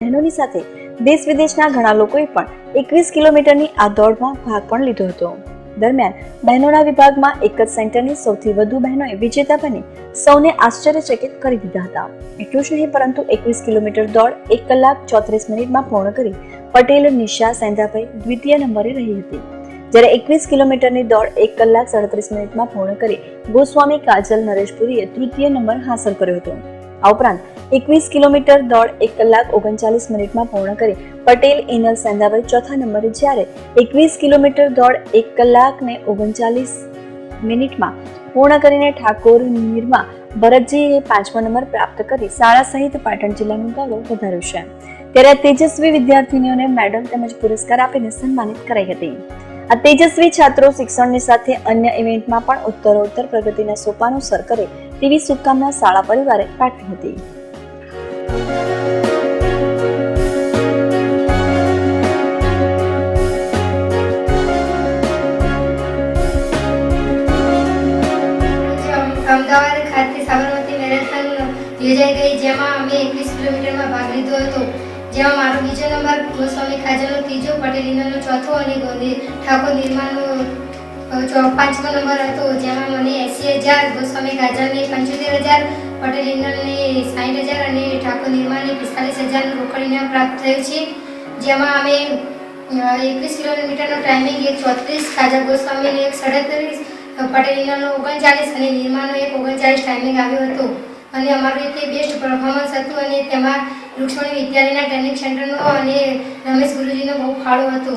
બહેનોની સાથે દેશ વિદેશના ઘણા લોકોએ પણ એકવીસ કિલોમીટરની આ દોડમાં ભાગ પણ લીધો હતો. દરમિયાન બહેનોના વિભાગમાં એક જ સેન્ટરની સૌથી વધુ બહેનોએ વિજેતા બની સૌને આશ્ચર્યચકિત કરી દીધા હતા. એટલું જ નહીં, પરંતુ એકવીસ કિલોમીટર દોડ એક કલાક ચોત્રીસ મિનિટમાં પૂર્ણ કરી પટેલ, નિશા, સેંધાભાઈ દ્વિતીય નંબરે રહી હતી. જ્યારે એકવીસ કિલોમીટરની દોડ એક કલાક સાડત્રીસ મિનિટમાં પૂર્ણ કરી ગોસ્વામી, કાજલ, નરેશપુરીએ તૃતીય નંબર હાંસલ કર્યો હતો. આ ઉપરાંત એકવીસ કિલોમીટર દોડ એક કલાક ઓગણચાલીસ મિનિટમાં પૂર્ણ કરી. પટેલ ઇનલ સેંધાભાઈ ચોથા નંબરે જ્યારે એકવીસ કિલોમીટર દોડ એક કલાક ને ઓગણચાલીસ મિનિટમાં પૂર્ણ કરીને ઠાકોર નિર્મા ભરતજીએ પાંચમો નંબર પ્રાપ્ત કરી. શાળા સહિત પાટણ જિલ્લાનું ગૌરવ વધાર્યું છે. ત્યારે તેજસ્વી વિદ્યાર્થીનીઓને મેડલ તેમજ પુરસ્કાર આપીને સન્માનિત કરાઈ હતી. આ તેજસ્વી છાત્રો શિક્ષણની સાથે અન્ય ઇવેન્ટમાં પણ ઉત્તરોત્તર પ્રગતિના સોપાનો સર કરે તેવી શુભકામના શાળા પરિવારે પાઠવી હતી. અમદાવાદ ખાતે સાબરમતી મેરેથોન યોજાઈ ગઈ જેમાં અમે એકવીસ કિલોમીટરમાં ભાગ લીધો હતો. જેમાં મારો બીજો નંબર ગોસ્વામી ખાજાનો ત્રીજો પટેલ ચોથો અને ઠાકોર નિર્માણનો પાંચમો નંબર હતો. જેમાં મને એંસી હજાર, ગોસ્વામી ખાજાને પંચોતેર હજાર પટેલ ઇનાને સાઠ હજાર અને ઠાકોર નિર્માણની પિસ્તાલીસ હજાર રોકડ પ્રાપ્ત થયું છે, જેમાં અમે એકવીસ કિલોમીટરનો ટાઈમિંગ એક ચોત્રીસ કાજા ગોસ્વામીને એક સડત્રીસ પટેલીનો ઓગણચાલીસ અને નિર્માનો એક ઓગણચાલીસ ટાઈમિંગ આવ્યો હતો. અને અમારું તે બેસ્ટ પરફોર્મન્સ હતું અને તેમાં રૂક્ષ્મણી વિદ્યાલયના ટ્રેનિંગ સેન્ટરનો અને રમેશ ગુરુજીનો બહુ ફાળો હતો.